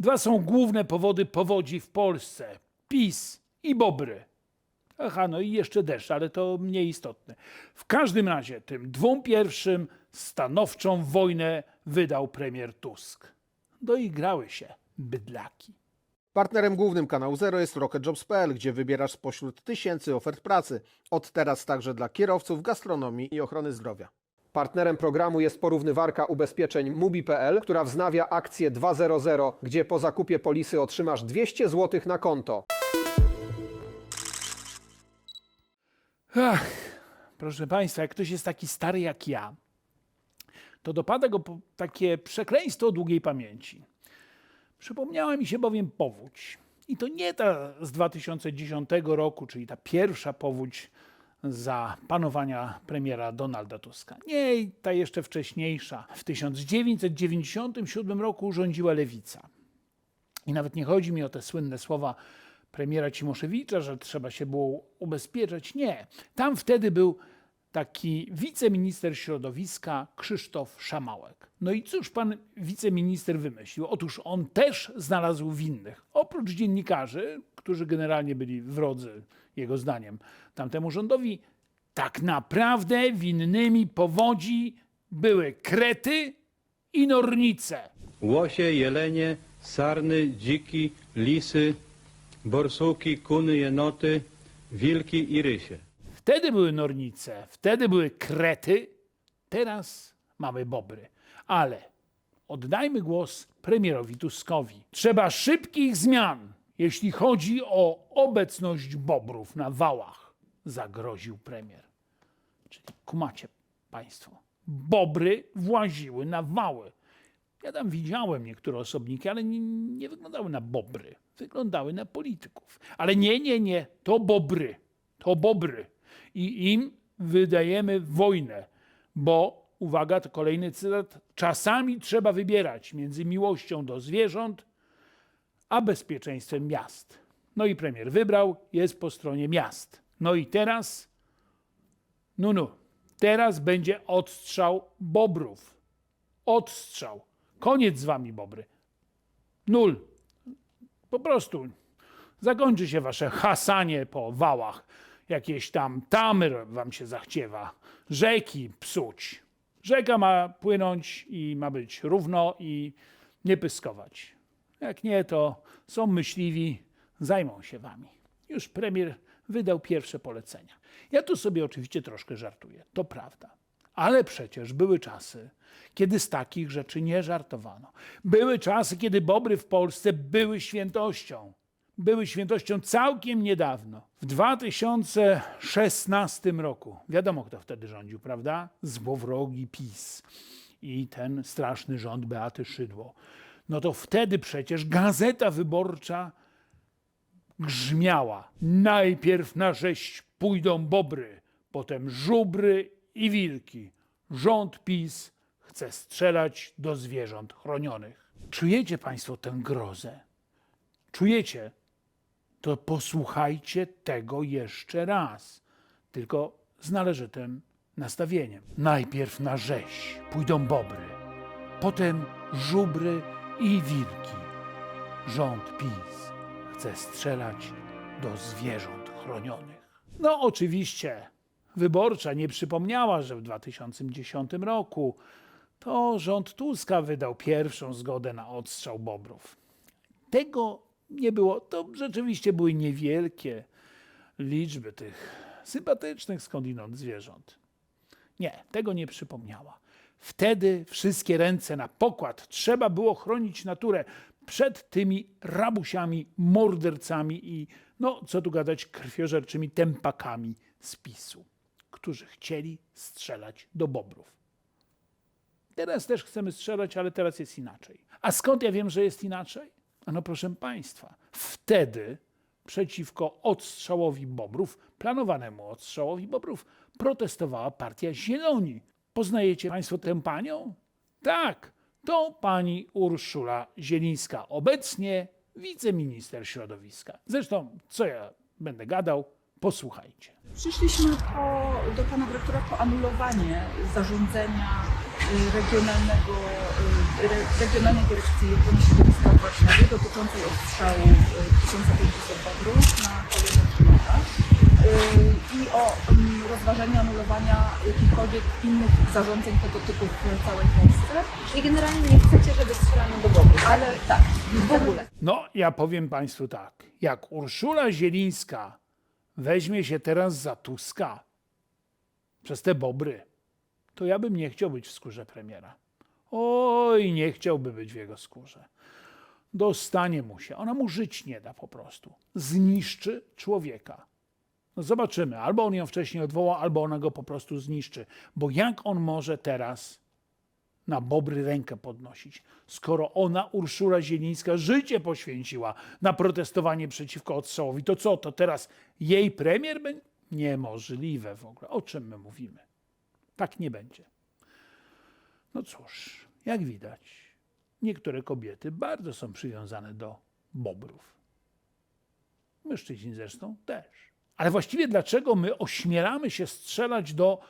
Dwa są główne powody powodzi w Polsce: PiS i Bobry. Aha, no i jeszcze deszcz, ale to mniej istotne. W każdym razie tym dwóm pierwszym stanowczą wojnę wydał premier Tusk. Doigrały się bydlaki. Partnerem głównym kanału Zero jest RocketJobs.pl, gdzie wybierasz spośród tysięcy ofert pracy. Od teraz także dla kierowców, gastronomii i ochrony zdrowia. Partnerem programu jest porównywarka ubezpieczeń Mubi.pl, która wznawia akcję 2.0.0, gdzie po zakupie polisy otrzymasz 200 zł na konto. Ach, proszę Państwa, jak ktoś jest taki stary jak ja, to dopada go takie przekleństwo długiej pamięci. Przypomniała mi się bowiem powódź. I to nie ta z 2010 roku, czyli ta pierwsza powódź za panowania premiera Donalda Tuska. Nie, ta jeszcze wcześniejsza. W 1997 roku rządziła lewica. I nawet nie chodzi mi o te słynne słowa premiera Cimoszewicza, że trzeba się było ubezpieczać. Nie. Tam wtedy był taki wiceminister środowiska Krzysztof Szamałek. No i cóż pan wiceminister wymyślił? Otóż on też znalazł winnych. Oprócz dziennikarzy, którzy generalnie byli wrodzy, jego zdaniem, tamtemu rządowi, tak naprawdę winnymi powodzi były krety i nornice. łosie, jelenie, sarny, dziki, lisy, borsuki, kuny, jenoty, wilki i rysie. Wtedy były nornice, wtedy były krety, teraz mamy bobry. Ale oddajmy głos premierowi Tuskowi. Trzeba szybkich zmian, jeśli chodzi o obecność bobrów na wałach, zagroził premier. Czyli kumacie państwo. Bobry właziły na wały. Ja tam widziałem niektóre osobniki, ale nie, nie wyglądały na bobry. Wyglądały na polityków. Ale nie, nie, nie. To bobry. To bobry. I im wydajemy wojnę, bo, uwaga, to kolejny cytat, czasami trzeba wybierać między miłością do zwierząt, a bezpieczeństwem miast. No i premier wybrał, jest po stronie miast. No i teraz, no, no, teraz będzie odstrzał bobrów. Odstrzał. Koniec z wami, bobry. Nul. Po prostu zakończy się wasze hasanie po wałach. Jakieś tam tamyr wam się zachciewa. Rzeki psuć. Rzeka ma płynąć i ma być równo i nie pyskować. Jak nie, to są myśliwi, zajmą się wami. Już premier wydał pierwsze polecenia. Ja tu sobie oczywiście troszkę żartuję, to prawda. Ale przecież były czasy, kiedy z takich rzeczy nie żartowano. Były czasy, kiedy bobry w Polsce były świętością. Były świętością całkiem niedawno. W 2016 roku, wiadomo kto wtedy rządził, prawda? Złowrogi PiS i ten straszny rząd Beaty Szydło. No to wtedy przecież Gazeta Wyborcza grzmiała. Najpierw na rzeź pójdą bobry, potem żubry i wilki. Rząd PiS chce strzelać do zwierząt chronionych. Czujecie Państwo tę grozę? Czujecie? To posłuchajcie tego jeszcze raz, tylko z należytym nastawieniem. Najpierw na rzeź pójdą bobry, potem żubry i wilki. Rząd PiS chce strzelać do zwierząt chronionych. No oczywiście, wyborcza nie przypomniała, że w 2010 roku to rząd Tuska wydał pierwszą zgodę na odstrzał bobrów. Tego nie było. To rzeczywiście były niewielkie liczby tych sympatycznych skądinąd zwierząt. Nie, tego nie przypomniała. Wtedy wszystkie ręce na pokład. Trzeba było chronić naturę przed tymi rabusiami, mordercami i, no co tu gadać, krwiożerczymi tempakami z PiSu, którzy chcieli strzelać do bobrów. Teraz też chcemy strzelać, ale teraz jest inaczej. A skąd ja wiem, że jest inaczej? No proszę Państwa, wtedy przeciwko odstrzałowi bobrów, planowanemu odstrzałowi bobrów, protestowała partia Zieloni. Poznajecie Państwo tę panią? Tak, to pani Urszula Zielińska, obecnie wiceminister środowiska. Zresztą, co ja będę gadał, posłuchajcie. Przyszliśmy po, do pana dyrektora po anulowanie zarządzenia y, regionalnego y, re- regionalnej dyrekcji ochrony Warszawie dotyczącej odstrzału y, 1500 bobrów na kolejnych przypadkach y, i o mm, rozważeniu anulowania jakichkolwiek innych zarządzeń tego typu w całej Polsce. Czyli generalnie nie chcecie, żeby strzelano do bobrów. Ale tak, w ogóle. No, ja powiem Państwu tak. Jak Urszula Zielińska weźmie się teraz za Tuska przez te bobry, to ja bym nie chciał być w skórze premiera. Oj, nie chciałby być w jego skórze. Dostanie mu się. Ona mu żyć nie da po prostu. Zniszczy człowieka. No zobaczymy. Albo on ją wcześniej odwoła, albo ona go po prostu zniszczy. Bo jak on może teraz na bobry rękę podnosić, skoro ona, Urszula Zielińska, życie poświęciła na protestowanie przeciwko odstrzałowi, to co, to teraz jej premier będzie? Niemożliwe w ogóle. O czym my mówimy? Tak nie będzie. No cóż, jak widać, niektóre kobiety bardzo są przywiązane do bobrów. Mężczyźni zresztą też. Ale właściwie dlaczego my ośmielamy się strzelać do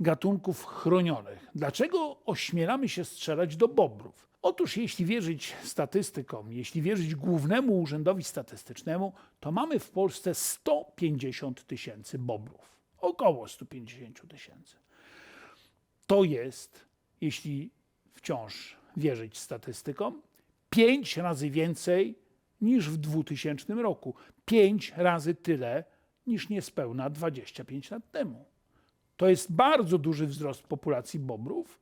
gatunków chronionych? Dlaczego ośmielamy się strzelać do bobrów? Otóż, jeśli wierzyć statystykom, jeśli wierzyć Głównemu Urzędowi Statystycznemu, to mamy w Polsce 150 tysięcy bobrów. Około 150 tysięcy. To jest, jeśli wciąż wierzyć statystykom, pięć razy więcej niż w 2000 roku. Pięć razy tyle niż niespełna 25 lat temu. To jest bardzo duży wzrost populacji bobrów.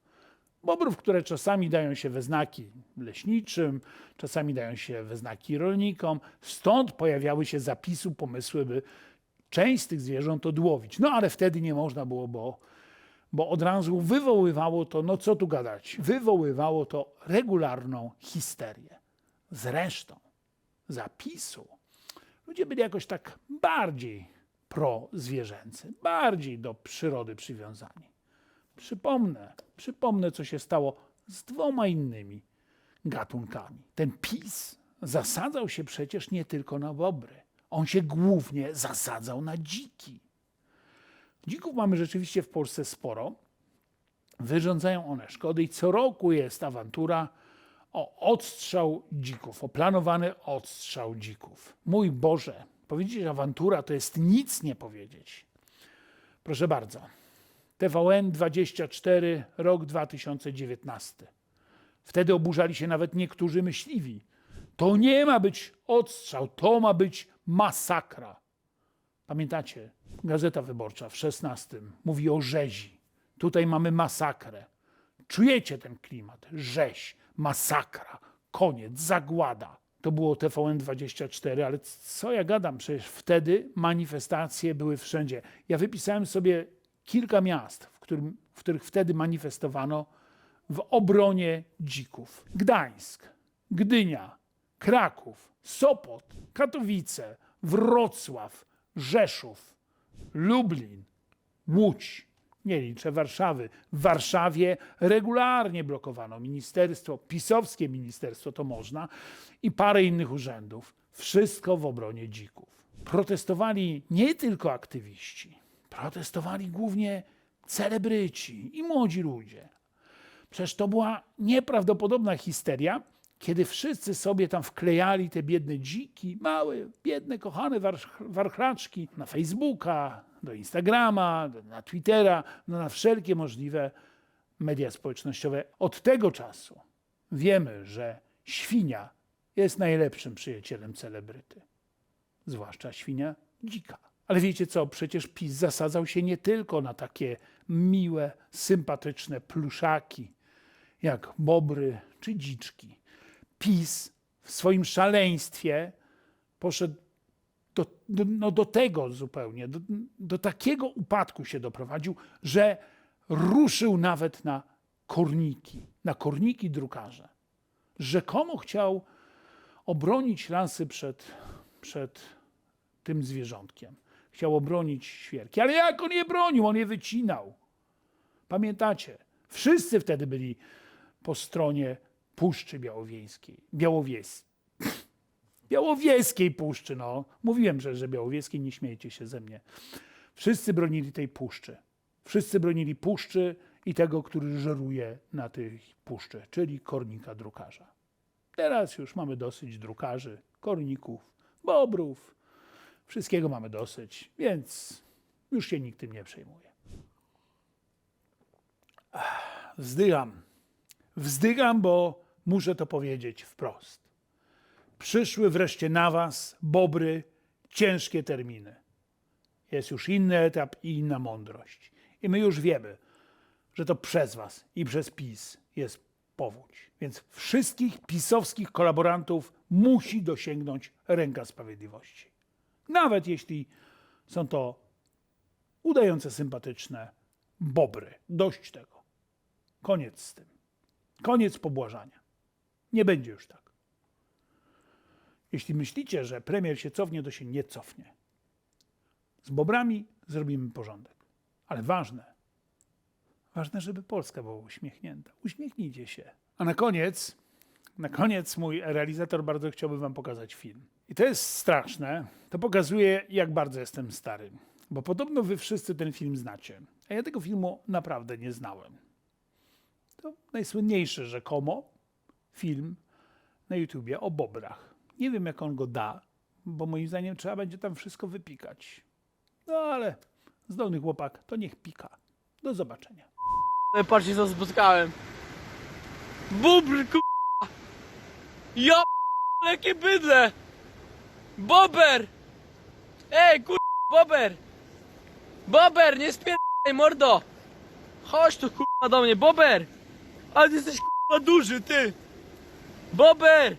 Bobrów, które czasami dają się we znaki leśniczym, czasami dają się we znaki rolnikom. Stąd pojawiały się zapisy, pomysły, by część z tych zwierząt odłowić. No ale wtedy nie można było, bo, bo od razu wywoływało to, no co tu gadać, wywoływało to regularną histerię. Zresztą zapisu ludzie byli jakoś tak bardziej prozwierzęcy, bardziej do przyrody przywiązani. Przypomnę, przypomnę, co się stało z dwoma innymi gatunkami. Ten PiS zasadzał się przecież nie tylko na bobry. On się głównie zasadzał na dziki. Dzików mamy rzeczywiście w Polsce sporo. Wyrządzają one szkody i co roku jest awantura o odstrzał dzików, o planowany odstrzał dzików. Mój Boże, powiedzieć awantura to jest nic nie powiedzieć. Proszę bardzo. TVN 24, rok 2019. Wtedy oburzali się nawet niektórzy myśliwi. To nie ma być odstrzał, to ma być masakra. Pamiętacie? Gazeta Wyborcza w 16 mówi o rzezi. Tutaj mamy masakrę. Czujecie ten klimat? Rzeź, masakra, koniec, zagłada. To było TVN24, ale co ja gadam? Przecież wtedy manifestacje były wszędzie. Ja wypisałem sobie kilka miast, w, którym, w których wtedy manifestowano w obronie dzików. Gdańsk, Gdynia, Kraków, Sopot, Katowice, Wrocław, Rzeszów, Lublin, Łódź. Nie liczę Warszawy. W Warszawie regularnie blokowano ministerstwo, pisowskie ministerstwo to można i parę innych urzędów. Wszystko w obronie dzików. Protestowali nie tylko aktywiści, protestowali głównie celebryci i młodzi ludzie. Przecież to była nieprawdopodobna histeria, kiedy wszyscy sobie tam wklejali te biedne dziki, małe, biedne, kochane warchlaczki na Facebooka, do Instagrama, na Twittera, no na wszelkie możliwe media społecznościowe. Od tego czasu wiemy, że świnia jest najlepszym przyjacielem celebryty, zwłaszcza świnia dzika. Ale wiecie co, przecież PiS zasadzał się nie tylko na takie miłe, sympatyczne pluszaki, jak bobry czy dziczki. PiS w swoim szaleństwie poszedł do, do, no do tego zupełnie, do, do takiego upadku się doprowadził, że ruszył nawet na korniki, na korniki drukarza. Rzekomo chciał obronić lasy przed, przed tym zwierzątkiem. Chciał obronić świerki. Ale jak on je bronił? On je wycinał. Pamiętacie? Wszyscy wtedy byli po stronie Puszczy Białowieskiej. Białowies... Białowieskiej Puszczy, no. Mówiłem, że, że Białowieskiej, nie śmiejcie się ze mnie. Wszyscy bronili tej puszczy. Wszyscy bronili puszczy i tego, który żeruje na tej puszczy, czyli kornika drukarza. Teraz już mamy dosyć drukarzy, korników, bobrów, wszystkiego mamy dosyć, więc już się nikt tym nie przejmuje. Wzdycham. Wzdycham, bo muszę to powiedzieć wprost. Przyszły wreszcie na Was, bobry, ciężkie terminy. Jest już inny etap i inna mądrość. I my już wiemy, że to przez Was i przez PiS jest powódź. Więc wszystkich pisowskich kolaborantów musi dosięgnąć ręka sprawiedliwości. Nawet jeśli są to udające sympatyczne bobry. Dość tego. Koniec z tym. Koniec pobłażania. Nie będzie już tak. Jeśli myślicie, że premier się cofnie, to się nie cofnie. Z bobrami zrobimy porządek. Ale ważne, ważne, żeby Polska była uśmiechnięta. Uśmiechnijcie się. A na koniec, na koniec mój realizator bardzo chciałby wam pokazać film. I to jest straszne. To pokazuje, jak bardzo jestem stary. Bo podobno wy wszyscy ten film znacie. A ja tego filmu naprawdę nie znałem. To najsłynniejszy rzekomo film na YouTubie o bobrach. Nie wiem, jak on go da, bo moim zdaniem trzeba będzie tam wszystko wypikać. No ale zdolny chłopak to niech pika. Do zobaczenia. Ale patrzcie co spotkałem. Bubr k***a. Ja p***le, jakie bydle. Bober. Ej kur... Bober. Bober, nie spierdaj mordo. Chodź tu k***a do mnie, Bober. Ale jesteś k***a duży, ty. Bober.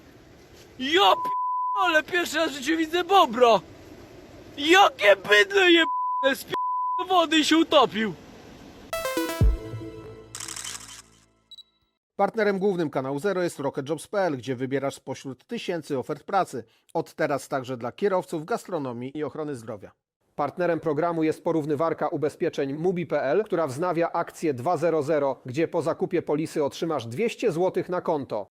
Ja p***le, pierwszy raz w życiu widzę bobro. Jakie bydle je do wody i się utopił. Partnerem głównym kanału Zero jest RocketJobs.pl, gdzie wybierasz spośród tysięcy ofert pracy. Od teraz także dla kierowców, gastronomii i ochrony zdrowia. Partnerem programu jest porównywarka ubezpieczeń Mubi.pl, która wznawia akcję 2.00, gdzie po zakupie polisy otrzymasz 200 zł na konto.